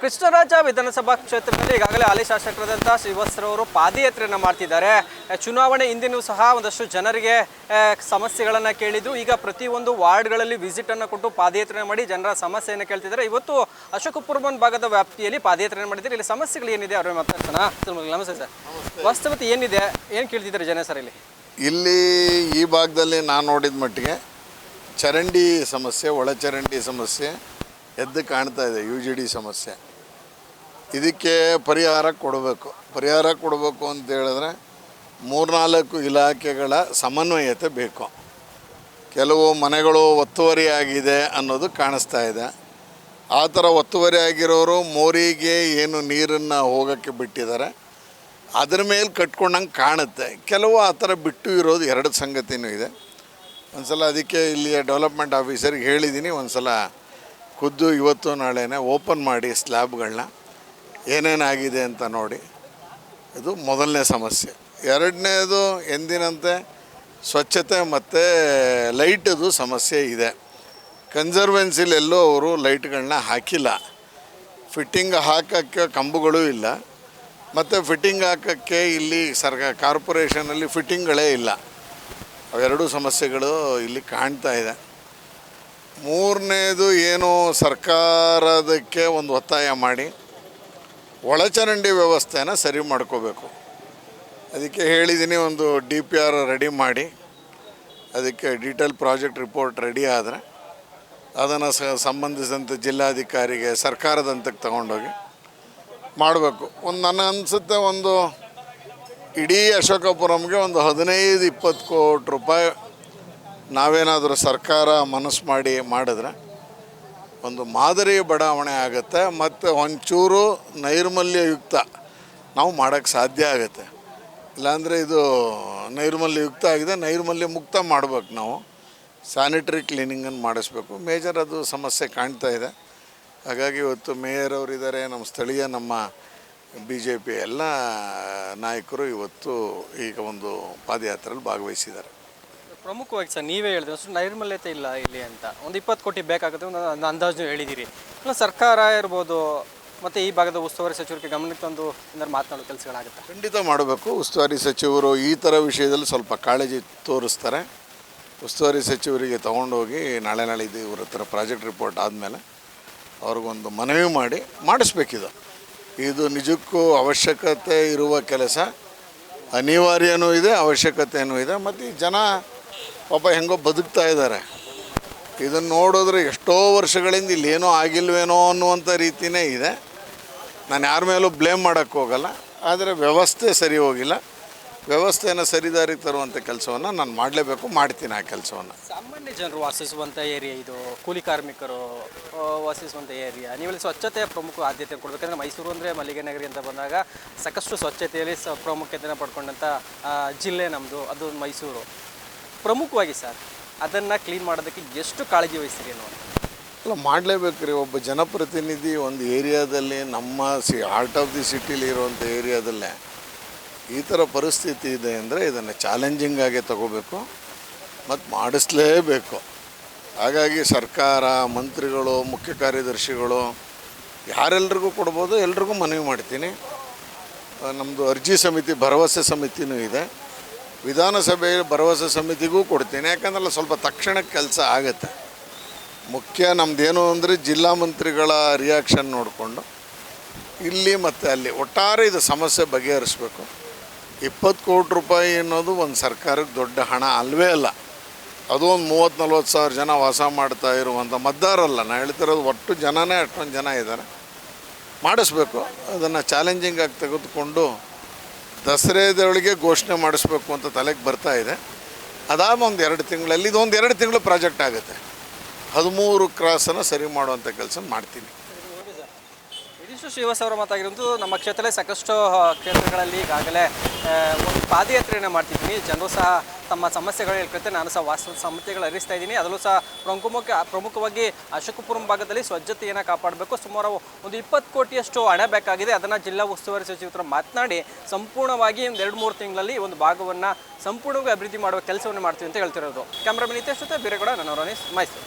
ಕೃಷ್ಣರಾಜ ವಿಧಾನಸಭಾ ಕ್ಷೇತ್ರದಲ್ಲಿ ಈಗಾಗಲೇ ಹಾಲಿ ಶಾಸಕರಾದಂಥ ಶ್ರೀವತ್ಸರವರು ಪಾದಯಾತ್ರೆಯನ್ನು ಮಾಡ್ತಿದ್ದಾರೆ. ಚುನಾವಣೆ ಹಿಂದಿನೂ ಸಹ ಒಂದಷ್ಟು ಜನರಿಗೆ ಸಮಸ್ಯೆಗಳನ್ನು ಕೇಳಿದ್ದು ಈಗ ಪ್ರತಿಯೊಂದು ವಾರ್ಡ್ಗಳಲ್ಲಿ ವಿಸಿಟನ್ನು ಕೊಟ್ಟು ಪಾದಯಾತ್ರೆ ಮಾಡಿ ಜನರ ಸಮಸ್ಯೆಯನ್ನು ಕೇಳ್ತಿದ್ದಾರೆ. ಇವತ್ತು ಅಶೋಕಪುರಮನ್ ಭಾಗದ ವ್ಯಾಪ್ತಿಯಲ್ಲಿ ಪಾದಯಾತ್ರೆ ಮಾಡಿದ್ದಾರೆ. ಇಲ್ಲಿ ಸಮಸ್ಯೆಗಳು ಏನಿದೆ ಅವ್ರ ಮಾತಾಡ್ತಾನ ನಮಸ್ತೆ ಸರ್. ವಾಸ್ತವತೆ ಏನಿದೆ? ಏನು ಕೇಳ್ತಿದ್ದಾರೆ ಜನ ಸರ್ ಇಲ್ಲಿ? ಇಲ್ಲಿ ಈ ಭಾಗದಲ್ಲಿ ನಾನು ನೋಡಿದ ಮಟ್ಟಿಗೆ ಚರಂಡಿ ಸಮಸ್ಯೆ ಒಳಚರಂಡಿ ಸಮಸ್ಯೆ ಎದ್ದು ಕಾಣ್ತಾ ಇದೆ ಯು ಜಿ ಡಿ ಸಮಸ್ಯೆ. ಇದಕ್ಕೆ ಪರಿಹಾರ ಕೊಡಬೇಕು. ಪರಿಹಾರ ಕೊಡಬೇಕು ಅಂತ ಹೇಳಿದ್ರೆ ಮೂರ್ನಾಲ್ಕು ಇಲಾಖೆಗಳ ಸಮನ್ವಯತೆ ಬೇಕು. ಕೆಲವು ಮನೆಗಳು ಒತ್ತುವರಿ ಆಗಿದೆ ಅನ್ನೋದು ಕಾಣಿಸ್ತಾ ಇದೆ. ಆ ಥರ ಒತ್ತುವರಿ ಆಗಿರೋರು ಮೋರಿಗೆ ಏನು ನೀರನ್ನು ಹೋಗೋಕ್ಕೆ ಬಿಟ್ಟಿದ್ದಾರೆ. ಅದ್ರ ಮೇಲೆ ಕಟ್ಕೊಂಡಂಗೆ ಕಾಣುತ್ತೆ. ಕೆಲವು ಆ ಥರ ಬಿಟ್ಟು ಇರೋದು ಎರಡು ಸಂಗತಿನೂ ಇದೆ. ಒಂದು ಸಲ ಅದಕ್ಕೆ ಇಲ್ಲಿಯ ಡೆವಲಪ್ಮೆಂಟ್ ಆಫೀಸರ್ಗೆ ಹೇಳಿದ್ದೀನಿ, ಒಂದ್ಸಲ ಖುದ್ದು ಇವತ್ತು ನಾಳೆನೇ ಓಪನ್ ಮಾಡಿ ಸ್ಲ್ಯಾಬ್ಗಳನ್ನ ಏನೇನಾಗಿದೆ ಅಂತ ನೋಡಿ. ಇದು ಮೊದಲನೇ ಸಮಸ್ಯೆ. ಎರಡನೇದು ಎಂದಿನಂತೆ ಸ್ವಚ್ಛತೆ ಮತ್ತು ಲೈಟದು ಸಮಸ್ಯೆ ಇದೆ. ಕನ್ಸರ್ವೆನ್ಸಿಲೆಲ್ಲೂ ಅವರು ಲೈಟ್ಗಳನ್ನ ಹಾಕಿಲ್ಲ. ಫಿಟ್ಟಿಂಗ್ ಹಾಕೋಕ್ಕೆ ಕಂಬುಗಳೂ ಇಲ್ಲ. ಮತ್ತು ಫಿಟ್ಟಿಂಗ್ ಹಾಕೋಕ್ಕೆ ಇಲ್ಲಿ ಸರ್ಕಾರ ಕಾರ್ಪೊರೇಷನಲ್ಲಿ ಫಿಟ್ಟಿಂಗ್ಗಳೇ ಇಲ್ಲ. ಅವೆರಡೂ ಸಮಸ್ಯೆಗಳು ಇಲ್ಲಿ ಕಾಣ್ತಾ ಇದೆ. ಮೂರನೇದು ಏನು ಸರ್ಕಾರದಕ್ಕೆ ಒಂದು ಒತ್ತಾಯ ಮಾಡಿ ಒಳಚರಂಡಿ ವ್ಯವಸ್ಥೆನ ಸರಿ ಮಾಡ್ಕೋಬೇಕು. ಅದಕ್ಕೆ ಹೇಳಿದ್ದೀನಿ ಒಂದು ಡಿ ಪಿ ಆರ್ ರೆಡಿ ಮಾಡಿ, ಅದಕ್ಕೆ ಡಿಟೇಲ್ ಪ್ರಾಜೆಕ್ಟ್ ರಿಪೋರ್ಟ್ ರೆಡಿ ಆದರೆ ಅದನ್ನು ಸ ಸಂಬಂಧಿಸಿದಂಥ ಜಿಲ್ಲಾಧಿಕಾರಿಗೆ ಸರ್ಕಾರದ ಹಂತಕ್ಕೆ ತಗೊಂಡೋಗಿ ಮಾಡಬೇಕು. ಒಂದು ನನ್ನ ಅನಿಸುತ್ತೆ ಒಂದು ಇಡೀ ಅಶೋಕಪುರಂಗೆ ಒಂದು ಹದಿನೈದು ಇಪ್ಪತ್ತು ಕೋಟಿ ರೂಪಾಯಿ ನಾವೇನಾದರೂ ಸರ್ಕಾರ ಮನಸ್ಸು ಮಾಡಿ ಮಾಡಿದ್ರೆ ಒಂದು ಮಾದರಿ ಬಡಾವಣೆ ಆಗುತ್ತೆ ಮತ್ತು ಒಂಚೂರು ನೈರ್ಮಲ್ಯಯುಕ್ತ ನಾವು ಮಾಡೋಕ್ಕೆ ಸಾಧ್ಯ ಆಗುತ್ತೆ. ಇಲ್ಲಾಂದರೆ ಇದು ನೈರ್ಮಲ್ಯಯುಕ್ತ ಆಗಿದೆ, ನೈರ್ಮಲ್ಯ ಮುಕ್ತ ಮಾಡ್ಬೇಕು ನಾವು. ಸ್ಯಾನಿಟರಿ ಕ್ಲೀನಿಂಗನ್ನು ಮಾಡಿಸ್ಬೇಕು. ಮೇಜರ್ ಅದು ಸಮಸ್ಯೆ ಕಾಣ್ತಾ ಇದೆ. ಹಾಗಾಗಿ ಇವತ್ತು ಮೇಯರ್ ಅವರಿದ್ದಾರೆ ನಮ್ಮ ಸ್ಥಳೀಯ ನಮ್ಮ ಬಿ ಜೆ ಪಿ ಎಲ್ಲ ನಾಯಕರು ಇವತ್ತು ಈಗ ಒಂದು ಪಾದಯಾತ್ರೆಯಲ್ಲಿ ಭಾಗವಹಿಸಿದ್ದಾರೆ. ಪ್ರಮುಖವಾಗಿ ಸರ್ ನೀವೇ ಹೇಳಿದ್ರೆ ಅಷ್ಟು ನೈರ್ಮಲ್ಯತೆ ಇಲ್ಲ ಇಲ್ಲಿ ಅಂತ. ಒಂದು ಇಪ್ಪತ್ತು ಕೋಟಿ ಬೇಕಾಗುತ್ತೆ, ಒಂದು ಅಂದಾಜು ಹೇಳಿದ್ದೀರಿ. ಇಲ್ಲ ಸರ್ಕಾರ ಇರ್ಬೋದು, ಮತ್ತು ಈ ಭಾಗದ ಉಸ್ತುವಾರಿ ಸಚಿವರಿಗೆ ಗಮನಕ್ಕೆ ತಂದು ಏನಾದ್ರು ಮಾತನಾಡೋ ಕೆಲಸಗಳಾಗುತ್ತೆ? ಖಂಡಿತ ಮಾಡಬೇಕು. ಉಸ್ತುವಾರಿ ಸಚಿವರು ಈ ಥರ ವಿಷಯದಲ್ಲಿ ಸ್ವಲ್ಪ ಕಾಳಜಿ ತೋರಿಸ್ತಾರೆ. ಉಸ್ತುವಾರಿ ಸಚಿವರಿಗೆ ತೊಗೊಂಡೋಗಿ ನಾಳೆ ನಾಳೆ ಇದು ಇವ್ರ ಹತ್ರ ಪ್ರಾಜೆಕ್ಟ್ ರಿಪೋರ್ಟ್ ಆದಮೇಲೆ ಅವ್ರಿಗೊಂದು ಮನವಿ ಮಾಡಿ, ಮಾಡಿಸ್ಬೇಕಿದು. ಇದು ನಿಜಕ್ಕೂ ಅವಶ್ಯಕತೆ ಇರುವ ಕೆಲಸ. ಅನಿವಾರ್ಯನೂ ಇದೆ ಅವಶ್ಯಕತೆಯೂ ಇದೆ. ಮತ್ತು ಜನ ಪಾಪ ಹೆಂಗೋ ಬದುಕ್ತಾ ಇದ್ದಾರೆ. ಇದನ್ನು ನೋಡಿದ್ರೆ ಎಷ್ಟೋ ವರ್ಷಗಳಿಂದ ಇಲ್ಲೇನೋ ಆಗಿಲ್ವೇನೋ ಅನ್ನುವಂಥ ರೀತಿಯೇ ಇದೆ. ನಾನು ಯಾರ ಮೇಲೂ ಬ್ಲೇಮ್ ಮಾಡೋಕ್ಕೆ ಹೋಗಲ್ಲ. ಆದರೆ ವ್ಯವಸ್ಥೆ ಸರಿ ಹೋಗಿಲ್ಲ. ವ್ಯವಸ್ಥೆಯನ್ನು ಸರಿದಾರಿಗೆ ತರುವಂಥ ಕೆಲಸವನ್ನು ನಾನು ಮಾಡಲೇಬೇಕು, ಮಾಡ್ತೀನಿ ಆ ಕೆಲಸವನ್ನು. ಸಾಮಾನ್ಯ ಜನರು ವಾಸಿಸುವಂಥ ಏರಿಯಾ ಇದು, ಕೂಲಿ ಕಾರ್ಮಿಕರು ವಾಸಿಸುವಂಥ ಏರಿಯಾ ನೀವೆಲ್ಲ ಸ್ವಚ್ಛತೆಯ ಪ್ರಮುಖ ಆದ್ಯತೆ ಕೊಡಬೇಕಂದ್ರೆ ಮೈಸೂರು ಅಂದರೆ ಮಲ್ಲಿಗೆ ನಗರಿ ಅಂತ ಬಂದಾಗ ಸಾಕಷ್ಟು ಸ್ವಚ್ಛತೆಯಲ್ಲಿ ಸ ಪ್ರಾಮುಖ್ಯತೆಯನ್ನು ಪಡ್ಕೊಂಡಂಥ ಜಿಲ್ಲೆ ನಮ್ಮದು ಅದು ಮೈಸೂರು. ಪ್ರಮುಖವಾಗಿ ಸರ್, ಅದನ್ನು ಕ್ಲೀನ್ ಮಾಡೋದಕ್ಕೆ ಎಷ್ಟು ಕಾಳಜಿ ವಹಿಸ್ತೀರಿ ಅನ್ನೋ ಅಲ್ಲ ಮಾಡಲೇಬೇಕು ರೀ ಒಬ್ಬ ಜನಪ್ರತಿನಿಧಿ ಒಂದು ಏರಿಯಾದಲ್ಲಿ, ನಮ್ಮ ಸಿ ಹಾರ್ಟ್ ಆಫ್ ದಿ ಸಿಟಿಲಿ ಇರುವಂಥ ಏರಿಯಾದಲ್ಲೇ ಈ ಥರ ಪರಿಸ್ಥಿತಿ ಇದೆ ಅಂದರೆ ಇದನ್ನು ಆಗಿ ತಗೋಬೇಕು ಮತ್ತು ಮಾಡಿಸ್ಲೇಬೇಕು. ಹಾಗಾಗಿ ಸರ್ಕಾರ, ಮಂತ್ರಿಗಳು, ಮುಖ್ಯ ಕಾರ್ಯದರ್ಶಿಗಳು ಯಾರೆಲ್ರಿಗೂ ಕೊಡ್ಬೋದು, ಎಲ್ರಿಗೂ ಮನವಿ ಮಾಡ್ತೀನಿ. ನಮ್ಮದು ಅರ್ಜಿ ಸಮಿತಿ, ಭರವಸೆ ಸಮಿತಿನೂ ಇದೆ. ವಿಧಾನಸಭೆ ಭರವಸೆ ಸಮಿತಿಗೂ ಕೊಡ್ತೀನಿ, ಯಾಕಂದ್ರೆ ಸ್ವಲ್ಪ ತಕ್ಷಣ ಕೆಲಸ ಆಗುತ್ತೆ. ಮುಖ್ಯ ನಮ್ಮದೇನು ಅಂದರೆ ಜಿಲ್ಲಾ ಮಂತ್ರಿಗಳ ರಿಯಾಕ್ಷನ್ ನೋಡಿಕೊಂಡು, ಇಲ್ಲಿ ಮತ್ತು ಅಲ್ಲಿ ಒಟ್ಟಾರೆ ಇದು ಸಮಸ್ಯೆ ಬಗೆಹರಿಸ್ಬೇಕು. ಇಪ್ಪತ್ತು ಕೋಟಿ ರೂಪಾಯಿ ಅನ್ನೋದು ಒಂದು ಸರ್ಕಾರಕ್ಕೆ ದೊಡ್ಡ ಹಣ ಅಲ್ವೇ ಅಲ್ಲ. ಅದು ಒಂದು ಮೂವತ್ತು ನಲ್ವತ್ತು ಸಾವಿರ ಜನ ವಾಸ ಮಾಡ್ತಾ ಇರುವಂಥ ಮದ್ದಾರಲ್ಲ ನಾನು ಹೇಳ್ತಿರೋದು ಒಟ್ಟು ಜನನೇ ಅಷ್ಟೊಂದು ಜನ ಇದ್ದಾರೆ. ಮಾಡಿಸ್ಬೇಕು. ಅದನ್ನು ಚಾಲೆಂಜಿಂಗ್ ಆಗಿ ತೆಗೆದುಕೊಂಡು ದಸರೆದೊಳಗೆ ಘೋಷಣೆ ಮಾಡಿಸ್ಬೇಕು ಅಂತ ತಲೆಗೆ ಬರ್ತಾ ಇದೆ. ಅದಾದ ಒಂದು ಎರಡು ತಿಂಗಳಲ್ಲಿ, ಇದೊಂದು ಎರಡು ತಿಂಗಳು ಪ್ರಾಜೆಕ್ಟ್ ಆಗುತ್ತೆ. ಹದಿಮೂರು ಕ್ರಾಸನ್ನು ಸರಿ ಮಾಡುವಂಥ ಕೆಲಸ ಮಾಡ್ತೀನಿ. ಇದಿಷ್ಟು ಶ್ರೀವಾಸ್ ಅವರು ಮಾತಾಗಿರೋದು, ನಮ್ಮ ಕ್ಷೇತ್ರದಲ್ಲಿ ಸಾಕಷ್ಟು ಕ್ಷೇತ್ರಗಳಲ್ಲಿ ಈಗಾಗಲೇ ಒಂದು ಪಾದಯಾತ್ರೆಯನ್ನು ಮಾಡ್ತಿದ್ದೀನಿ. ಜನರು ಸಹ ತಮ್ಮ ಸಮಸ್ಯೆಗಳು ಹೇಳ್ಕೊಳ್ತಾರೆ, ನಾನು ಸಹ ವಾಸ ಸಮಸ್ಯೆಗಳು ಹರಿಸ್ತಾ ಇದ್ದೀನಿ. ಅದರಲ್ಲೂ ಸಹ ಪ್ರಮುಖ ಪ್ರಮುಖವಾಗಿ ಅಶೋಕಪುರಂ ಭಾಗದಲ್ಲಿ ಸ್ವಚ್ಛತೆಯನ್ನು ಕಾಪಾಡಬೇಕು. ಸುಮಾರು ಒಂದು ಇಪ್ಪತ್ತು ಕೋಟಿಯಷ್ಟು ಹಣ ಬೇಕಾಗಿದೆ. ಅದನ್ನು ಜಿಲ್ಲಾ ಉಸ್ತುವಾರಿ ಸಚಿವರು ಮಾತನಾಡಿ, ಸಂಪೂರ್ಣವಾಗಿ ಒಂದು ಎರಡು ಮೂರು ತಿಂಗಳಲ್ಲಿ ಒಂದು ಭಾಗವನ್ನು ಸಂಪೂರ್ಣವಾಗಿ ಅಭಿವೃದ್ಧಿ ಮಾಡುವ ಕೆಲಸವನ್ನು ಮಾಡ್ತೀವಿ ಅಂತ ಹೇಳ್ತಿರೋದು. ಕ್ಯಾಮ್ರಾಮನ್ ಬೇರೆ ಜೊತೆ ನಾನು ನನ್ನ ಮೈಸೂರು